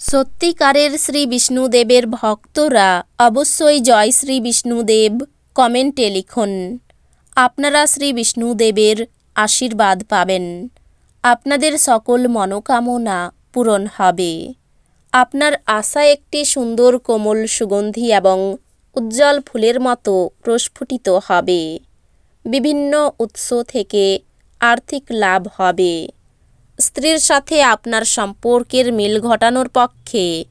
সত্যিকারের শ্রী বিষ্ণুদেবের ভক্তরা অবশ্যই জয় শ্রী বিষ্ণুদেব কমেন্টে লিখুন। আপনারা শ্রী বিষ্ণুদেবের আশীর্বাদ পাবেন। আপনাদের সকল মনোকামনা পূরণ হবে। আপনার আশা একটি সুন্দর কোমল সুগন্ধি এবং উজ্জ্বল ফুলের মতো প্রস্ফুটিত হবে। বিভিন্ন উৎস থেকে আর্থিক লাভ হবে। স্ত্রীর সাথে আপনার সম্পর্কের মিল ঘটানোর পক্ষে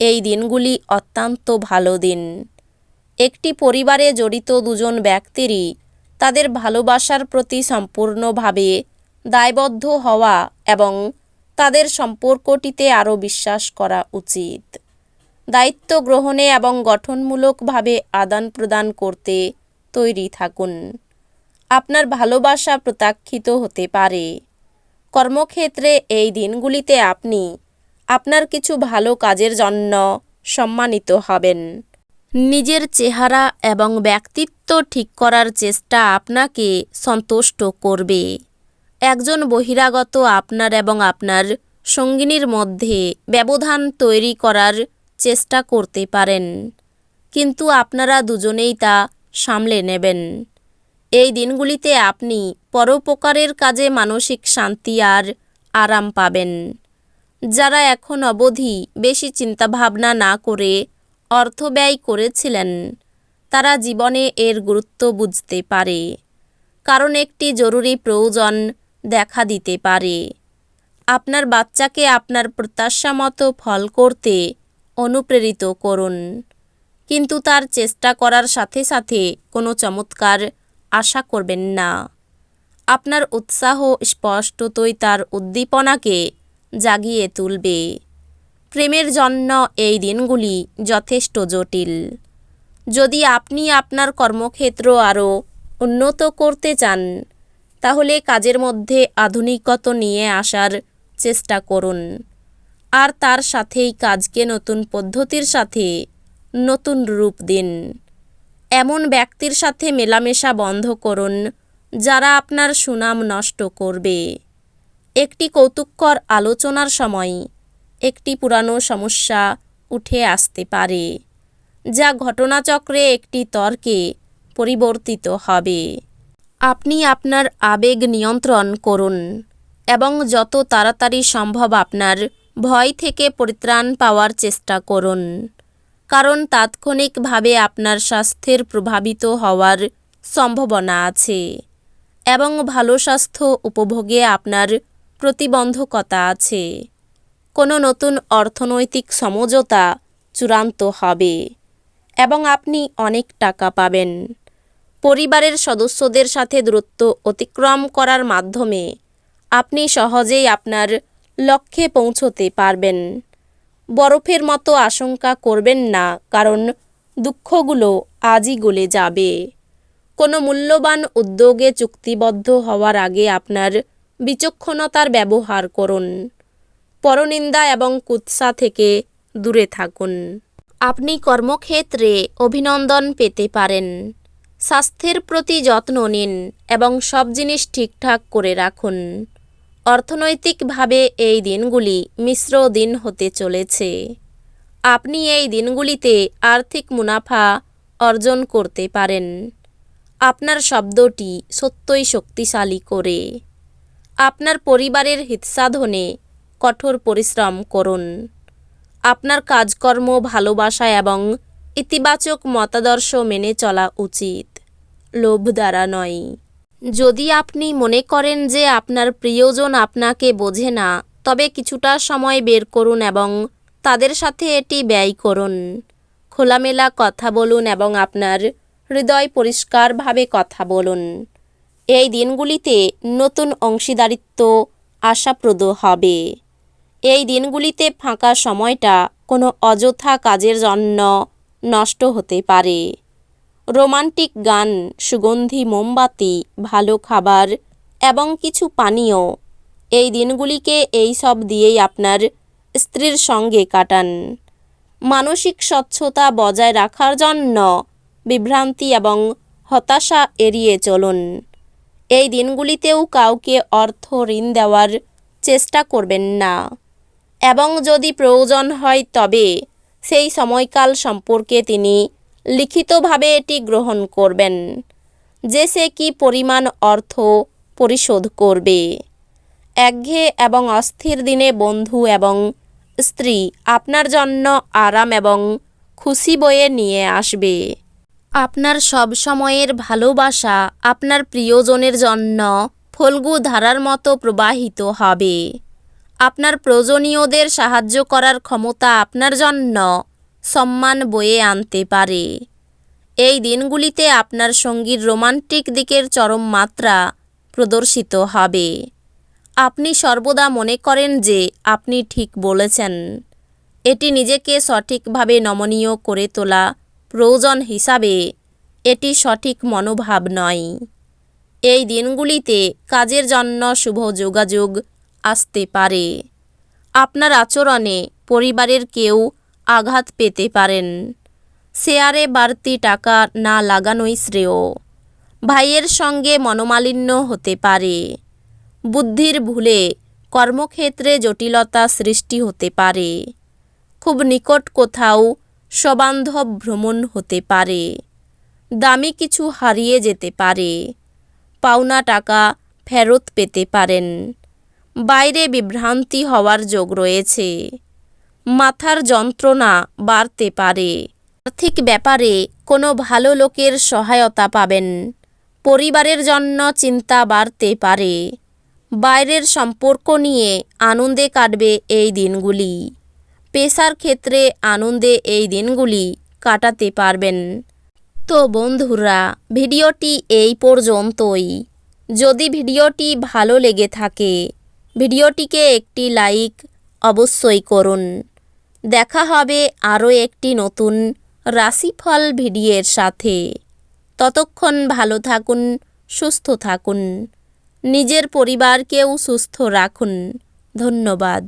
এই দিনগুলি অত্যন্ত ভালো দিন। একটি পরিবারে জড়িত দুজন ব্যক্তিরই তাদের ভালোবাসার প্রতি সম্পূর্ণভাবে দায়বদ্ধ হওয়া এবং তাদের সম্পর্কটিতে আরও বিশ্বাস করা উচিত। দায়িত্ব গ্রহণে এবং গঠনমূলকভাবে আদান প্রদান করতে তৈরি থাকুন। আপনার ভালোবাসা প্রত্যাখ্যিত হতে পারে। কর্মক্ষেত্রে এই দিনগুলিতে আপনি আপনার কিছু ভালো কাজের জন্য সম্মানিত হবেন। নিজের চেহারা এবং ব্যক্তিত্ব ঠিক করার চেষ্টা আপনাকে সন্তুষ্ট করবে। একজন বহিরাগত আপনার এবং আপনার সঙ্গিনীর মধ্যে ব্যবধান তৈরি করার চেষ্টা করতে পারেন, কিন্তু আপনারা দুজনেই তা সামলে নেবেন। এই দিনগুলিতে আপনি পরোপকারের কাজে মানসিক শান্তি আর আরাম পাবেন। যারা এখন অবধি বেশি চিন্তাভাবনা না করে অর্থ ব্যয় করেছিলেন, তারা জীবনে এর গুরুত্ব বুঝতে পারে। কারণ একটি জরুরি প্রয়োজন দেখা দিতে পারে। আপনার বাচ্চাকে আপনার প্রত্যাশা মতো ফল করতে অনুপ্রেরিত করুন। কিন্তু তার চেষ্টা করার সাথে সাথে কোনো চমৎকার আশা করবেন না। আপনার উৎসাহ স্পষ্টতই তার উদ্দীপনাকে জাগিয়ে তুলবে। প্রেমের জন্য এই দিনগুলি যথেষ্ট জটিল। যদি আপনি আপনার কর্মক্ষেত্র আরও উন্নত করতে চান, তাহলে কাজের মধ্যে আধুনিকত নিয়ে আসার চেষ্টা করুন। আর তার সাথেই কাজকে নতুন পদ্ধতির সাথে নতুন রূপ দিন। এমন ব্যক্তির সাথে মেলামেশা বন্ধ করুন যারা আপনার সুনাম নষ্ট করবে। একটি কৌতুককর আলোচনার সময় একটি পুরানো সমস্যা উঠে আসতে পারে, যা ঘটনাচক্রে একটি তর্কে পরিবর্তিত হবে। আপনি আপনার আবেগ নিয়ন্ত্রণ করুন এবং যত তাড়াতাড়ি সম্ভব আপনার ভয় থেকে পরিত্রাণ পাওয়ার চেষ্টা করুন, কারণ তাৎক্ষণিকভাবে আপনার স্বাস্থ্যের প্রভাবিত হওয়ার সম্ভাবনা আছে। এবং ভালো স্বাস্থ্য উপভোগে আপনার প্রতিবন্ধকতা আছে। কোনো নতুন অর্থনৈতিক সমঝোতা চূড়ান্ত হবে এবং আপনি অনেক টাকা পাবেন। পরিবারের সদস্যদের সাথে দূরত্ব অতিক্রম করার মাধ্যমে আপনি সহজেই আপনার লক্ষ্যে পৌঁছতে পারবেন। বরফের মতো আশঙ্কা করবেন না, কারণ দুঃখগুলো আজই গলে যাবে। কোনো মূল্যবান উদ্যোগে চুক্তিবদ্ধ হওয়ার আগে আপনার বিচক্ষণতার ব্যবহার করুন। পরনিন্দা এবং কুৎসা থেকে দূরে থাকুন। আপনি কর্মক্ষেত্রে অভিনন্দন পেতে পারেন। স্বাস্থ্যের প্রতি যত্ন নিন এবং সব জিনিস ঠিকঠাক করে রাখুন। অর্থনৈতিকভাবে এই দিনগুলি মিশ্র দিন হতে চলেছে। আপনি এই দিনগুলিতে আর্থিক মুনাফা অর্জন করতে পারেন। আপনার শব্দটি সত্যই শক্তিশালী করে। আপনার পরিবারের হিতসাধনে কঠোর পরিশ্রম করুন। আপনার কাজকর্ম, ভালোবাসা এবং ইতিবাচক মতাদর্শ মেনে চলা উচিত। লোভ দ্বারা নয়। যদি আপনি মনে করেন যে আপনার প্রিয়জন আপনাকে বোঝে না, তবে কিছুটা সময় বের করুন এবং তাদের সাথে এটি ব্যয় করুন। খোলামেলা কথা বলুন এবং আপনার হৃদয় পরিষ্কারভাবে কথা বলুন। এই দিনগুলিতে নতুন অংশীদারিত্ব আশাপ্রদ হবে। এই দিনগুলিতে ফাঁকা সময়টা কোনো অযথা কাজের জন্য নষ্ট হতে পারে। রোমান্টিক গান, সুগন্ধি মোমবাতি, ভালো খাবার এবং কিছু পানীয় এই দিনগুলিকে এই সব দিয়েই আপনার স্ত্রীর সঙ্গে কাটান। মানসিক স্বচ্ছতা বজায় রাখার জন্য বিভ্রান্তি এবং হতাশা এড়িয়ে চলুন। এই দিনগুলিতেও কাউকে অর্থ, ঋণ দেওয়ার চেষ্টা করবেন না। এবং যদি প্রয়োজন হয় তবে সেই সময়কাল সম্পর্কে তিনি লিখিতভাবে এটি গ্রহণ করবেন, যে সে কী পরিমাণ অর্থ পরিশোধ করবে। একঘেয়ে এবং অস্থির দিনে বন্ধু এবং স্ত্রী আপনার জন্য আরাম এবং খুশি বয়ে নিয়ে আসবে। আপনার সব সময়ের ভালোবাসা আপনার প্রিয়জনের জন্য ফলগু ধারার মতো প্রবাহিত হবে। আপনার প্রয়োজনীয়দের সাহায্য করার ক্ষমতা আপনার জন্য সম্মান বয়ে আনতে পারে। এই দিনগুলিতে আপনার সঙ্গীর রোমান্টিক দিকের চরম মাত্রা প্রদর্শিত হবে। আপনি সর্বদা মনে করেন যে আপনি ঠিক বলেছেন। এটি নিজেকে সঠিকভাবে নমনীয় করে তোলা প্রয়োজন হিসাবে, এটি সঠিক মনোভাব নয়। এই দিনগুলিতে কাজের জন্য শুভ যোগাযোগ আসতে পারে। আপনার আচরণে পরিবারের কেউ আঘাত পেতে পারেন। শেয়ারে বাড়তি টাকা না লাগানোই শ্রেয়। ভাইয়ের সঙ্গে মনোমালিন্য হতে পারে। বুদ্ধির ভুলে কর্মক্ষেত্রে জটিলতা সৃষ্টি হতে পারে। খুব নিকট কোথাও সবান্ধব ভ্রমণ হতে পারে। দামি কিছু হারিয়ে যেতে পারে। পাওনা টাকা ফেরত পেতে পারেন। বাইরে বিভ্রান্তি হওয়ার যোগ রয়েছে। মাথার যন্ত্রণা বাড়তে পারে। আর্থিক ব্যাপারে কোনো ভালো লোকের সহায়তা পাবেন। পরিবারের জন্য চিন্তা বাড়তে পারে। বাইরের সম্পর্ক নিয়ে আনন্দে কাটবে এই দিনগুলি। পেশার ক্ষেত্রে আনন্দে এই দিনগুলি কাটাতে পারবেন। তো বন্ধুরা, ভিডিওটি এই পর্যন্তই। যদি ভিডিওটি ভালো লেগে থাকে, ভিডিওটিকে একটি লাইক অবশ্যই করুন। দেখা হবে আরও একটি নতুন রাশিফল ভিডিওর সাথে। ততক্ষণ ভালো থাকুন, সুস্থ থাকুন। নিজের পরিবারকেও সুস্থ রাখুন। ধন্যবাদ।